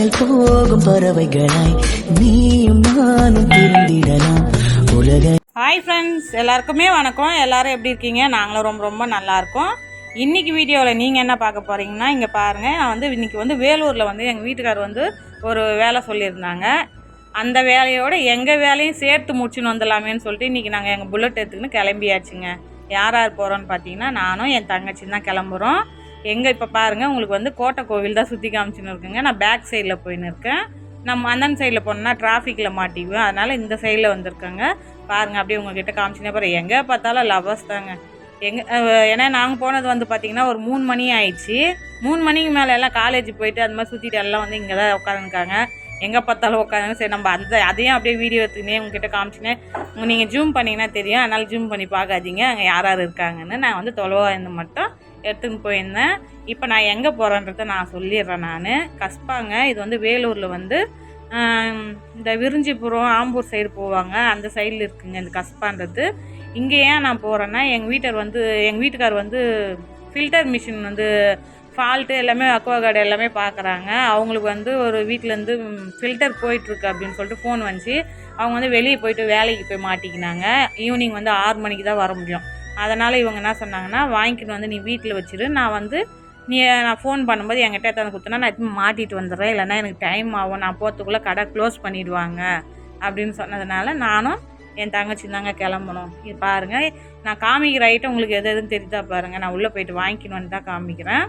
வானில் போகும் பறவைகளாய் நீயும் நானும் திருந்திடலாம் உலக ஹாய் ஃப்ரெண்ட்ஸ் எல்லாருக்குமே வணக்கம். எல்லாரும் எப்படி இருக்கீங்க? நாங்களும் ரொம்ப ரொம்ப நல்லா இருக்கோம். இன்னைக்கு வீடியோவில் நீங்கள் என்ன பார்க்க போகிறீங்கன்னா இங்கே பாருங்கள் நான் வந்து இன்னைக்கு வந்து வேலூரில் வந்து எங்கள் வீட்டுக்கார் வந்து ஒரு வேலை சொல்லியிருந்தாங்க. அந்த வேலையோடு எங்கள் வேலையும் சேர்த்து முடிச்சுன்னு வந்துடலாமேன்னு சொல்லிட்டு இன்றைக்கி நாங்கள் எங்கள் புல்லட் எடுத்துக்கின்னு கிளம்பியாச்சுங்க. யார் யார் போகிறோன்னு பார்த்தீங்கன்னா நானும் என் தங்கச்சி தான் கிளம்புறோம். எங்கே இப்போ பாருங்கள் உங்களுக்கு வந்து கோட்டை கோவில் தான் சுற்றி காமிச்சுன்னு இருக்குங்க. நான் பேக் சைடில் போயின்னு இருக்கேன். நம்ம அந்தன் சைடில் போனோம்னா டிராஃபிக்கில் மாட்டிக்குவேன். அதனால் இந்த சைடில் வந்திருக்கேங்க. பாருங்க அப்படியே உங்ககிட்ட காமிச்சினே பாரு எங்கே பார்த்தாலும் லவர்ஸ் தாங்க. எங்கே ஏன்னா நாங்கள் போனது வந்து பார்த்திங்கன்னா ஒரு மூணு மணி ஆயிடுச்சு. மூணு மணிக்கு மேலே எல்லாம் காலேஜ் போயிட்டு அந்த மாதிரி சுற்றிட்டு எல்லாம் வந்து இங்கே தான் உட்காந்துருக்காங்க எங்கே பார்த்தாலும் உட்காந்து சரி நம்ம அந்த அதையும் அப்படியே வீடியோ எடுத்துக்கினே உங்ககிட்ட காமிச்சினேன் நீங்கள் ஜூம் பண்ணிங்கன்னா தெரியும். அதனால் ஜூம் பண்ணி பார்க்காதீங்க. அங்கே யார் யார் இருக்காங்கன்னு நான் வந்து தொலைவாக இருந்து மட்டும் எடுத்துன்னு போயிருந்தேன். இப்போ நான் எங்கே போகிறேன்றதை நான் சொல்லிடுறேன் நான். கஸ்பாங்க இது வந்து வேலூரில் வந்து இந்த விரிஞ்சிபுரம் ஆம்பூர் சைடு போவாங்க. அந்த சைடில் இருக்குங்க இந்த கஸ்பான்றது. இங்கே ஏன் நான் போகிறேன்னா எங்கள் வீட்டர் வந்து எங்கள் வீட்டுக்கார் வந்து ஃபில்டர் மிஷின் வந்து ஃபால்ட்டு எல்லாமே அக்வாகார்டு எல்லாமே பார்க்குறாங்க அவங்களுக்கு வந்து ஒரு வீட்டிலேருந்து ஃபில்டர் போயிட்டுருக்கு அப்படின்னு சொல்லிட்டு ஃபோன் வந்துச்சு. அவங்க வந்து வெளியே போயிட்டு வேலைக்கு போய் மாட்டிக்கினாங்க. ஈவினிங் வந்து ஆறு மணிக்கு தான் வர முடியும். அதனால் இவங்க என்ன சொன்னாங்கன்னா வாங்கிக்கிட்டு வந்து நீ வீட்டில் வச்சிரு. நான் வந்து நீ நான் ஃபோன் பண்ணும்போது என்கிட்ட எத்தனை கொடுத்தனா நான் இப்போ மாட்டிட்டு வந்துடுறேன். இல்லைன்னா எனக்கு டைம் ஆகும். நான் போகிறதுக்குள்ளே கடை க்ளோஸ் பண்ணிவிடுவாங்க அப்படின்னு சொன்னதுனால நானும் என் தங்கச்சி தாங்க கிளம்பணும். இது பாருங்கள் நான் காமிக்கிற ஐட்டம் உங்களுக்கு எது எதுன்னு தெரியுதா பாருங்கள் நான் உள்ளே போயிட்டு வாங்கிக்கணும்னு தான் காமிக்கிறேன்.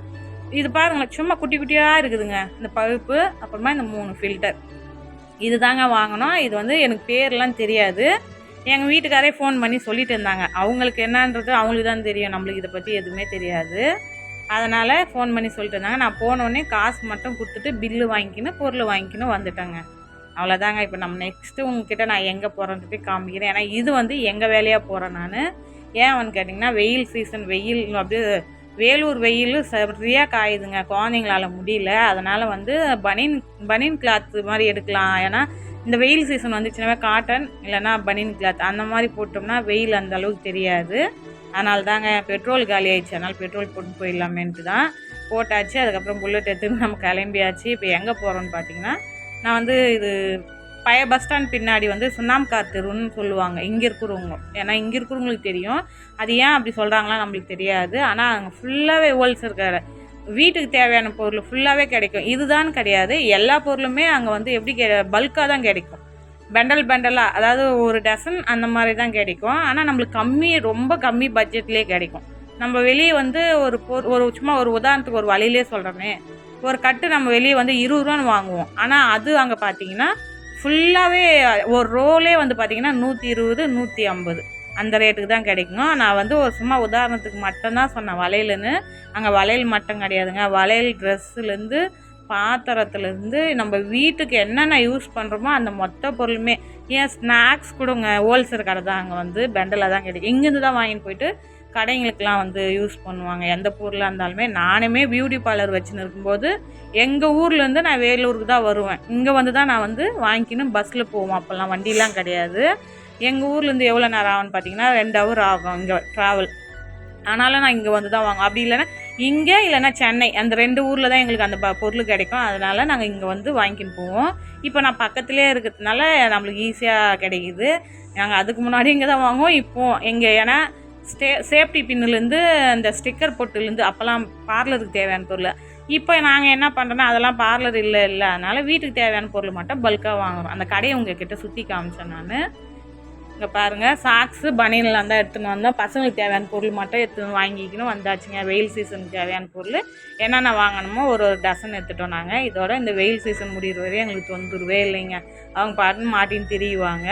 இது பாருங்களேன். சும்மா குட்டி குட்டியாக இருக்குதுங்க. இந்த பழுப்பு அப்புறமா இந்த மூணு ஃபில்டர் இது தாங்க வாங்கணும். இது வந்து எனக்கு பேர்லாம் தெரியாது. எங்கள் வீட்டுக்காரே ஃபோன் பண்ணி சொல்லிட்டு இருந்தாங்க. அவங்களுக்கு என்னன்றது அவங்களுக்கு தான் தெரியும். நம்மளுக்கு இதை பற்றி எதுவுமே தெரியாது. அதனால் ஃபோன் பண்ணி சொல்லிட்டு இருந்தாங்க. நான் போனோடனே காசு மட்டும் கொடுத்துட்டு பில்லு வாங்கிக்கின்னு பொருள் வாங்கிக்கின்னு வந்துட்டேங்க. அவ்வளோதாங்க இப்போ நம்ம நெக்ஸ்ட்டு உங்ககிட்ட நான் எங்கே போகிறேன்ட்டு காமிக்கிறேன். ஏன்னா இது வந்து எங்கள் வேலையாக போகிறேன் நான். ஏன் வந்து கேட்டிங்கன்னா வெயில் சீசன் வெயில் அப்படியே வேலூர் வெயில் சரியாக காயுதுங்க. குழந்தைங்களால முடியல. அதனால் வந்து பனின் பனின் கிளாத்து மாதிரி எடுக்கலாம். ஏன்னா இந்த வெயில் சீசன் வந்துச்சுனாவே காட்டன் இல்லைன்னா பனின் கிளாத் அந்த மாதிரி போட்டோம்னா வெயில் அந்த அளவுக்கு தெரியாது. அதனால தாங்க பெட்ரோல் காலி ஆயிடுச்சு. அதனால் பெட்ரோல் போட்டு போயிடலாமேன்ட்டு தான் போட்டாச்சு. அதுக்கப்புறம் புல்லட் எடுத்துன்னு நம்ம கிளம்பியாச்சு. இப்போ எங்கே போகிறோம்னு பார்த்தீங்கன்னா நான் வந்து இது பழைய பஸ் ஸ்டாண்ட் பின்னாடி வந்து சுண்ணாம்கார் தெருன்னு சொல்லுவாங்க. இங்கே இருக்கிறவங்க. ஏன்னா இங்கே இருக்கிறவங்களுக்கு தெரியும். அது ஏன் அப்படி சொல்கிறாங்களா நம்மளுக்கு தெரியாது. ஆனால் அங்கே ஃபுல்லாகவே ஹோல்ஸ் இருக்கிற வீட்டுக்கு தேவையான பொருள் ஃபுல்லாகவே கிடைக்கும். இதுதான் கிடையாது. எல்லா பொருளுமே அங்கே வந்து எப்படி கெ பல்காக தான் கிடைக்கும். பெண்டல் பெண்டலாக அதாவது ஒரு டசன் அந்த மாதிரி தான் கிடைக்கும். ஆனால் நம்மளுக்கு கம்மி ரொம்ப கம்மி பட்ஜெட்லேயே கிடைக்கும். நம்ம வெளியே வந்து ஒரு பொரு ஒரு சும்மா ஒரு உதாரணத்துக்கு ஒரு வழியிலே சொல்கிறோமே ஒரு கட்டு நம்ம வெளியே வந்து இருபது ரூபான்னு வாங்குவோம். ஆனால் அது அங்கே பார்த்தீங்கன்னா ஃபுல்லாகவே ஒரு ரோலே வந்து பார்த்தீங்கன்னா நூற்றி இருபது நூற்றி ஐம்பது. அந்த ரேட்டுக்கு தான் கிடைக்கும் நான் வந்து ஒரு சும்மா உதாரணத்துக்கு மட்டும்தான் சொன்னேன். வளையலுன்னு. அங்கே வளையல் மட்டும் கிடையாதுங்க. வளையல் ட்ரெஸ்ஸுலேருந்து பாத்திரத்துலேருந்து நம்ம வீட்டுக்கு என்னென்ன யூஸ் பண்ணுறோமோ அந்த மொத்த பொருளுமே. ஏன் ஸ்நாக்ஸ் கொடுங்க. ஹோல்சேல் கடை தான் அங்கே வந்து பெண்டலில் தான் கிடைக்கும். இங்கேருந்து தான் வாங்கிட்டு போயிட்டு கடைங்களுக்கெலாம் வந்து யூஸ் பண்ணுவாங்க. எந்த பொருளாக இருந்தாலுமே நானுமே பியூட்டி பார்லர் வச்சுன்னு இருக்கும்போது எங்கள் ஊர்லேருந்து நான் வேலூருக்கு தான் வருவேன். இங்கே வந்து தான் நான் வந்து வாங்கிக்கின்னு பஸ்ஸில் போவோம். அப்போல்லாம் வண்டிலாம் கிடையாது. எங்கள் ஊர்லேருந்து எவ்வளோ நேரம் ஆகும்னு பார்த்தீங்கன்னா ரெண்டு ஹவர் ஆகும் இங்கே ட்ராவல் அதனால் நான் இங்கே வந்து தான் வாங்குவோம் அப்படி இல்லைன்னா இங்கே இல்லைன்னா சென்னை. அந்த ரெண்டு ஊரில் தான் எங்களுக்கு அந்த ப- பொருள் கிடைக்கும். அதனால் நாங்கள் இங்கே வந்து வாங்கின்னு போவோம். இப்போ நான் பக்கத்துலேயே இருக்கிறதுனால நம்மளுக்கு ஈஸியாக கிடைக்குது. நாங்கள் அதுக்கு முன்னாடி இங்கே தான் வாங்குவோம். இப்போ எங்கள் ஏன்னா ஸ்டே சேஃப்டி பின்னுலேருந்து அந்த ஸ்டிக்கர் பொட்டுலேருந்து அப்போல்லாம் பார்லருக்கு தேவையான பொருள். இப்போ நாங்கள் என்ன பண்ணுறோன்னா அதெல்லாம் பார்லர் இல்லை இல்லை. அதனால் வீட்டுக்கு தேவையான பொருள் மட்டும் பல்காக வாங்குறோம். அந்த கடையை உங்ககிட்ட சுற்றி காமிச்சேன் நான். இங்கே பாருங்கள் சாக்ஸு பனியன்லாம் தான் எடுத்துன்னு வந்தோம். பசங்களுக்கு தேவையான பொருள் மட்டும் எடுத்துன்னு வாங்கிக்கணும். வந்தாச்சுங்க வெயில் சீசனுக்கு தேவையான பொருள். என்னென்ன வாங்கணுமோ ஒரு ஒரு டசன் எடுத்துட்டோம் நாங்கள் இதோட இந்த வெயில் சீசன் முடிகிற வரையும் எங்களுக்கு தொந்தரவே இல்லைங்க. அவங்க பாட்டுன்னு மாட்டின்னு திரியுவாங்க.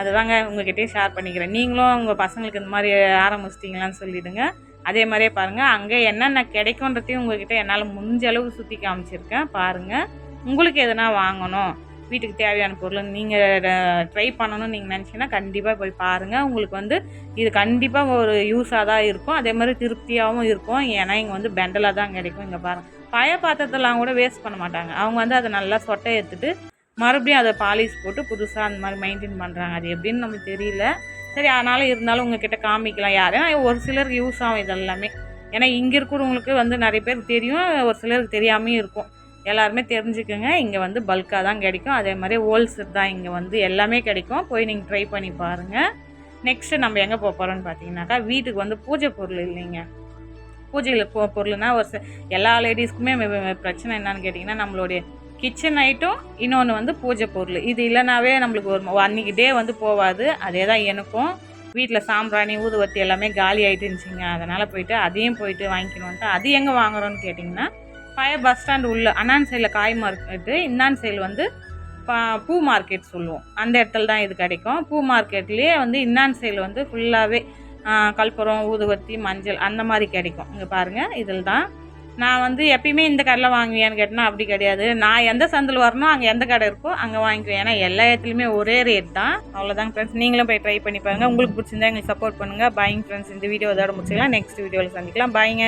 அதுதாங்க உங்ககிட்டயே ஷேர் பண்ணிக்கிறேன். நீங்களும் உங்கள் பசங்களுக்கு இந்த மாதிரி ஆரம்பிச்சிட்டிங்களான்னு சொல்லிவிடுங்க அதே மாதிரியே பாருங்கள் அங்கே என்னென்ன கிடைக்குன்றதையும் உங்ககிட்ட என்னால் முடிஞ்ச அளவுக்கு சுற்றி காமிச்சிருக்கேன். பாருங்கள் உங்களுக்கு எதனா வாங்கணும். வீட்டுக்கு தேவையான பொருள் நீங்கள் ட்ரை பண்ணணும்னு நீங்கள் நினச்சிங்கன்னா கண்டிப்பாக போய் பாருங்கள் உங்களுக்கு வந்து இது கண்டிப்பாக ஒரு யூஸாக தான் இருக்கும். அதே மாதிரி திருப்தியாகவும் இருக்கும். ஏன்னா இங்கே வந்து பெண்டலாக தான் கிடைக்கும். இங்கே பாருங்கள் பழைய பாத்திரத்தெல்லாம் கூட வேஸ்ட் பண்ண மாட்டாங்க. அவங்க வந்து அதை நல்லா சொட்டை எடுத்துட்டு மறுபடியும் அதை பாலிஷ் போட்டு புதுசாக அந்த மாதிரி மெயின்டைன் பண்ணுறாங்க அது எப்படின்னு நமக்கு தெரியல. சரி அதனால் இருந்தாலும் உங்ககிட்ட காமிக்கலாம் யார் ஒரு சிலருக்கு யூஸ் ஆகும் இதெல்லாமே. ஏன்னா இங்கே இருக்கிறவங்களுக்கு வந்து நிறைய பேருக்கு தெரியும். ஒரு சிலருக்கு தெரியாமையும் இருக்கும். எல்லாருமே தெரிஞ்சுக்கோங்க. இங்கே வந்து பல்காக தான் கிடைக்கும். அதே மாதிரி ஹோல்சேல் தான் இங்கே வந்து எல்லாமே கிடைக்கும். போய் நீங்கள் ட்ரை பண்ணி பாருங்கள் நெக்ஸ்ட்டு நம்ம எங்கே போக போகிறோம்னு பார்த்தீங்கன்னாக்கா வீட்டுக்கு வந்து பூஜை பொருள் இல்லைங்க. பூஜையில் போ பொருள்னா ஒரு எல்லா லேடிஸ்க்குமே பிரச்சனை என்னன்னு கேட்டிங்கன்னா நம்மளுடைய கிச்சன் ஐட்டம் இன்னொன்று வந்து பூஜை பொருள். இது இல்லைனாவே நம்மளுக்கு ஒரு அன்றைக்கி டே வந்து போகாது அதே தான் எனக்கும். வீட்டில் சாம்பிராணி ஊதுவத்தி எல்லாமே காலி ஆகிட்டு இருந்துச்சுங்க. அதனால் போயிட்டு அதையும் போயிட்டு வாங்கிக்கணுன்ட்டு அது எங்கே வாங்குறோன்னு கேட்டிங்கன்னா பழைய பஸ் ஸ்டாண்ட் உள்ள அண்ணான் சைடில் காய் மார்க்கெட்டு இன்னான் சைடு வந்து பா- பூ மார்க்கெட் சொல்லுவோம். அந்த இடத்துல தான் இது கிடைக்கும். பூ மார்க்கெட்லேயே வந்து இன்னான் சைடில் வந்து ஃபுல்லாகவே கற்பூரம் ஊதுவத்தி மஞ்சள் அந்த மாதிரி கிடைக்கும். இங்கே பாருங்கள் இதில் தான். நான் வந்து எப்பயுமே இந்த கடையில் வாங்குவியான்னு கேட்டேன்னா அப்படி கிடையாது. நான் எந்த சந்தில் வரணும் அங்கே எந்த கடை இருக்கோ அங்கே வாங்கிக்குவேன். ஏன்னா எல்லா இடத்துலையுமே ஒரே ரேட் தான். அவ்வளோதாங்க ஃப்ரெண்ட்ஸ் நீங்களும் போய் ட்ரை பண்ணி பாருங்கள் உங்களுக்கு பிடிச்சிருந்தா எங்களுக்கு சப்போர்ட் பண்ணுங்கள் பாய்ங்க ஃப்ரெண்ட்ஸ் இந்த வீடியோ இதோட முடிச்சுக்கலாம். நெக்ஸ்ட் வீடியோவில் சந்திக்கலாம். பாய்ங்க